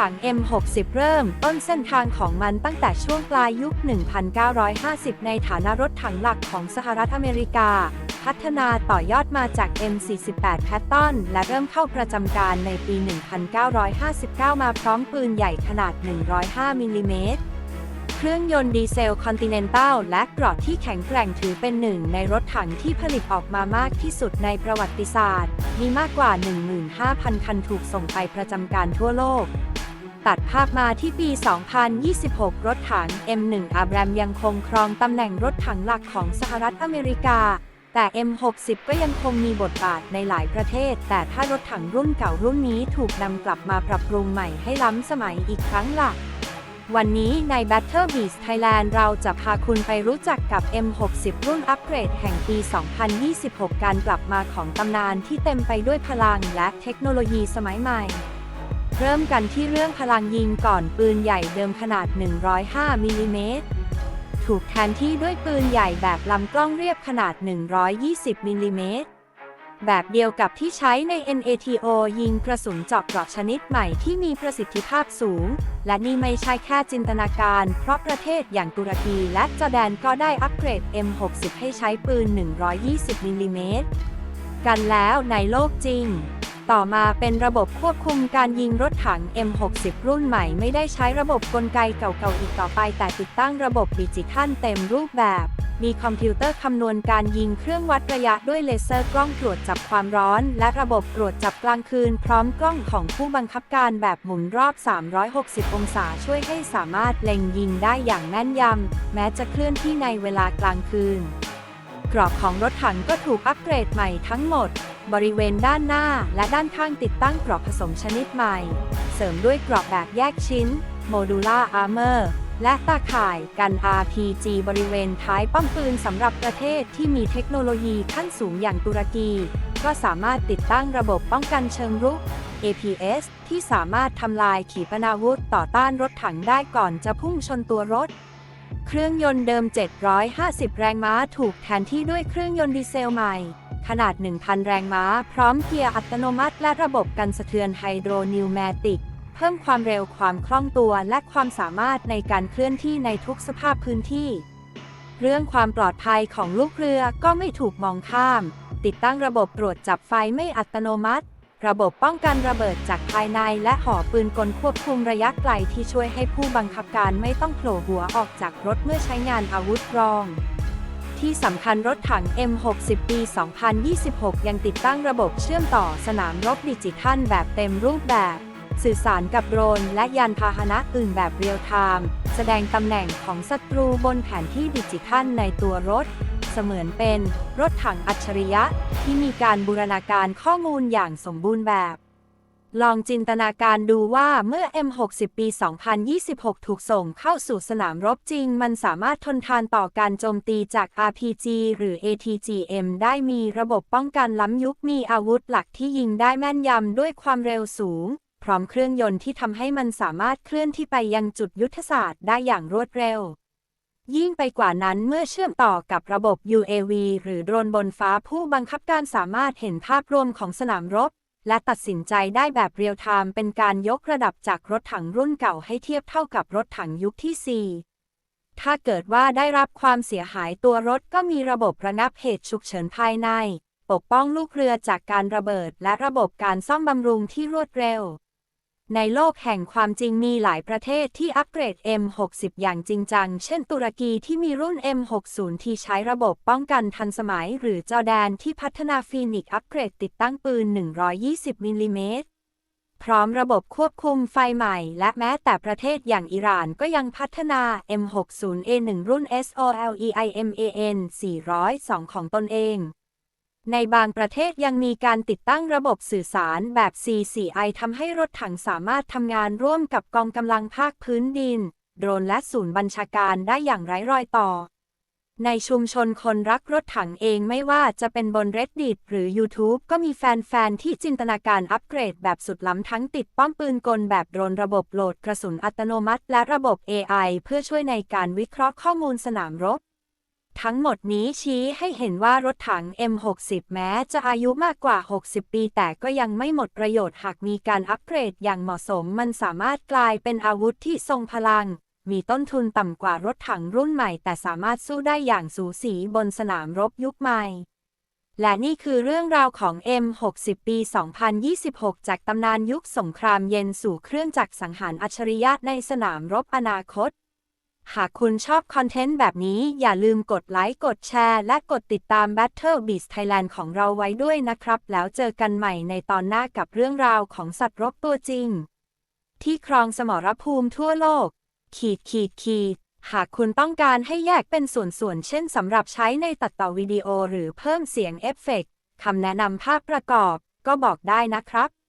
ถัง M60 เริ่ม ต้นเส้นทางของมันตั้งแต่ช่วงปลายยุค 1950 ในฐานะรถถังหลักของสหรัฐอเมริกา พัฒนาต่อยอดมาจาก M48 แพตตอนและเริ่มเข้าประจำการในปี 1959 มาพร้อมปืนใหญ่ขนาด 105มิลลิเมตรเครื่องยนต์ดีเซลคอนติเนนตัลและเกราะที่แข็งแกร่งถือเป็นหนึ่งในรถถังที่ผลิตออกมามากที่สุดในประวัติศาสตร์ มีมากกว่า 15,000 คันถูกส่งไปประจำการทั่วโลก ตัดภาพมาที่ปี 2026 รถถัง M1 อาบรมยังคงครองตำแหน่งรถถังหลักของสหรัฐอเมริกา แต่ M60 ก็ยังคงมีบทบาทในหลายประเทศ แต่ถ้ารถถังรุ่นเก่ารุ่นนี้ถูกนำกลับมาปรับปรุงใหม่ให้ล้ำสมัยอีกครั้งล่ะ วันนี้ใน Battle Beast Thailand เราจะพาคุณไปรู้จักกับ M60 รุ่นอัปเกรดแห่งปี 2026 การกลับมาของตำนานที่เต็มไปด้วยพลังและเทคโนโลยีสมัยใหม่ เริ่มกันที่เรื่องพลังยิงก่อนปืนใหญ่เดิมขนาด 105มิลลิเมตรถูกแทนที่ด้วยปืนใหญ่แบบลำกล้องเรียบขนาด 120มิลลิเมตรแบบเดียวกับที่ใช้ใน NATO ยิงกระสุนเจาะเกราะชนิดใหม่ที่มีประสิทธิภาพสูง และนี่ไม่ใช่แค่จินตนาการ เพราะประเทศอย่างตุรกีและจอร์แดนก็ได้อัปเกรด M60 ให้ใช้ปืน 120มิลลิเมตรกันแล้วในโลกจริง ต่อมาเป็นระบบควบคุมการยิงรถถัง M60 รุ่นใหม่ไม่ได้ใช้ระบบกลไกเก่าๆอีกต่อไปแต่ติดตั้งระบบดิจิทัลเต็มรูปแบบ มีคอมพิวเตอร์คำนวณการยิงเครื่องวัดระยะด้วยเลเซอร์กล้องตรวจจับความร้อน และระบบตรวจจับกลางคืน พร้อมกล้องของผู้บังคับการแบบหมุนรอบ 360 องศาช่วยให้สามารถเล็งยิงได้อย่างแม่นยำแม้จะเคลื่อนที่ในเวลากลางคืน กรอบของรถถังก็ถูกอัปเกรดใหม่ทั้งหมด บริเวณด้านหน้าและด้านข้างติดตั้งกรอบผสมชนิดใหม่ เสริมด้วยกรอบแบบแยกชิ้น Modular Armor และตาข่ายกัน RPG บริเวณท้ายป้อมปืนสำหรับประเทศที่มีเทคโนโลยีขั้นสูงอย่างตุรกี ก็สามารถติดตั้งระบบป้องกันเชิงรุก APS ที่สามารถทำลายขีปนาวุธต่อต้านรถถังได้ก่อนจะพุ่งชนตัวรถ เครื่องยนต์เดิม 750 แรงม้าถูกแทนที่ด้วยเครื่องยนต์ดีเซลใหม่ ขนาด 1,000 แรงม้า พร้อมเกียร์อัตโนมัติและระบบกันสะเทือนไฮโดรนิวแมติก เพิ่มความเร็วความคล่องตัวและความสามารถในการเคลื่อนที่ในทุกสภาพพื้นที่ เรื่องความปลอดภัยของลูกเรือก็ไม่ถูกมองข้าม ติดตั้งระบบตรวจจับไฟไม่อัตโนมัติ ระบบป้องกันระเบิดจากภายในและห่อปืนกลควบคุมระยะไกลที่ช่วยให้ผู้บังคับการไม่ต้องโผล่หัวออกจากรถเมื่อใช้งานอาวุธรอง ที่สำคัญรถถัง M60 ปี 2026 ยังติดตั้งระบบเชื่อมต่อสนามรบดิจิทัลแบบเต็มรูปแบบ สื่อสารกับโดรนและยานพาหนะอื่นแบบเรียลไทม์แสดงตำแหน่งของศัตรูบนแผนที่ดิจิทัลในตัวรถ เสมือนเป็นรถถังอัจฉริยะที่มีการบูรณาการข้อมูลอย่างสมบูรณ์แบบ ลองจินตนาการดูว่าเมื่อ M60 ปี 2026 ถูกส่งเข้าสู่สนามรบจริง มันสามารถทนทานต่อการโจมตีจาก RPG หรือ ATGM ได้มีระบบป้องกันล้ำยุคมีอาวุธหลักที่ยิงได้แม่นยำด้วยความเร็วสูง พร้อมเครื่องยนต์ที่ทำให้มันสามารถเคลื่อนที่ไปยังจุดยุทธศาสตร์ได้อย่างรวดเร็ว ยิ่งไปกว่านั้นเมื่อเชื่อมต่อกับระบบ UAV หรือโดรนบนฟ้าผู้บังคับการสามารถเห็นภาพรวมของสนามรบ และตัดสินใจได้แบบเรียลไทม์เป็นการยกระดับจากรถถังรุ่นเก่าให้เทียบเท่ากับรถถังยุคที่ 4 ถ้าเกิดว่าได้รับความเสียหายตัวรถก็มีระบบระงับเหตุฉุกเฉินภายใน ปกป้องลูกเรือจากการระเบิด และระบบการซ่อมบำรุงที่รวดเร็ว ในโลกแห่งความจริงมีหลายประเทศที่อัปเกรด M60 อย่างจริงจัง เช่นตุรกีที่มีรุ่น M60 ที่ใช้ระบบป้องกันทันสมัย หรือจอร์แดนที่พัฒนาฟีนิกซ์อัปเกรดติดตั้งปืน 120มิลลิเมตรพร้อมระบบควบคุมไฟใหม่ และแม้แต่ประเทศอย่างอิหร่านก็ยังพัฒนา M60A1 รุ่น SOLEIMAN 402 ของตนเอง ในบางประเทศยังมีการติดตั้งระบบสื่อสารแบบ C4I ทำให้รถถังสามารถทำงานร่วมกับกองกำลังภาคพื้นดิน โดรนและศูนย์บัญชาการได้อย่างไร้รอยต่อ ในชุมชนคนรักรถถังเองไม่ว่าจะเป็นบน Reddit หรือ YouTube ก็มีแฟน ๆ ที่จินตนาการอัปเกรดแบบสุดล้ำทั้งติดป้อมปืนกลแบบโดรนระบบโหลดกระสุนอัตโนมัติ และระบบ AI เพื่อช่วยในการวิเคราะห์ข้อมูลสนามรบ ทั้งหมดนี้ชี้ให้เห็นว่ารถถัง M60 แม้จะอายุมากกว่า 60 ปี แต่ก็ยังไม่หมดประโยชน์หากมีการอัปเกรดอย่างเหมาะสม มันสามารถกลายเป็นอาวุธที่ทรงพลัง มีต้นทุนต่ำกว่ารถถังรุ่นใหม่ แต่สามารถสู้ได้อย่างสูสีบนสนามรบยุคใหม่ และนี่คือเรื่องราวของ M60 ปี 2026 จากตำนานยุคสงครามเย็นสู่เครื่องจักรสังหารอัจฉริยะในสนามรบอนาคต หากคุณชอบคอนเทนต์แบบนี้อย่าลืมกดไลค์ กดแชร์ และกดติดตาม Battle Beast Thailand ของเราไว้ด้วยนะครับ แล้วเจอกันใหม่ในตอนหน้ากับเรื่องราวของสัตว์รบตัวจริง ที่ครองสมรภูมิทั่วโลก ขีดขีดขีด หากคุณต้องการให้แยกเป็นส่วนๆ เช่นสำหรับใช้ในตัดต่อวิดีโอหรือเพิ่มเสียงเอฟเฟกต์คำแนะนำภาพประกอบ ก็บอกได้นะครับ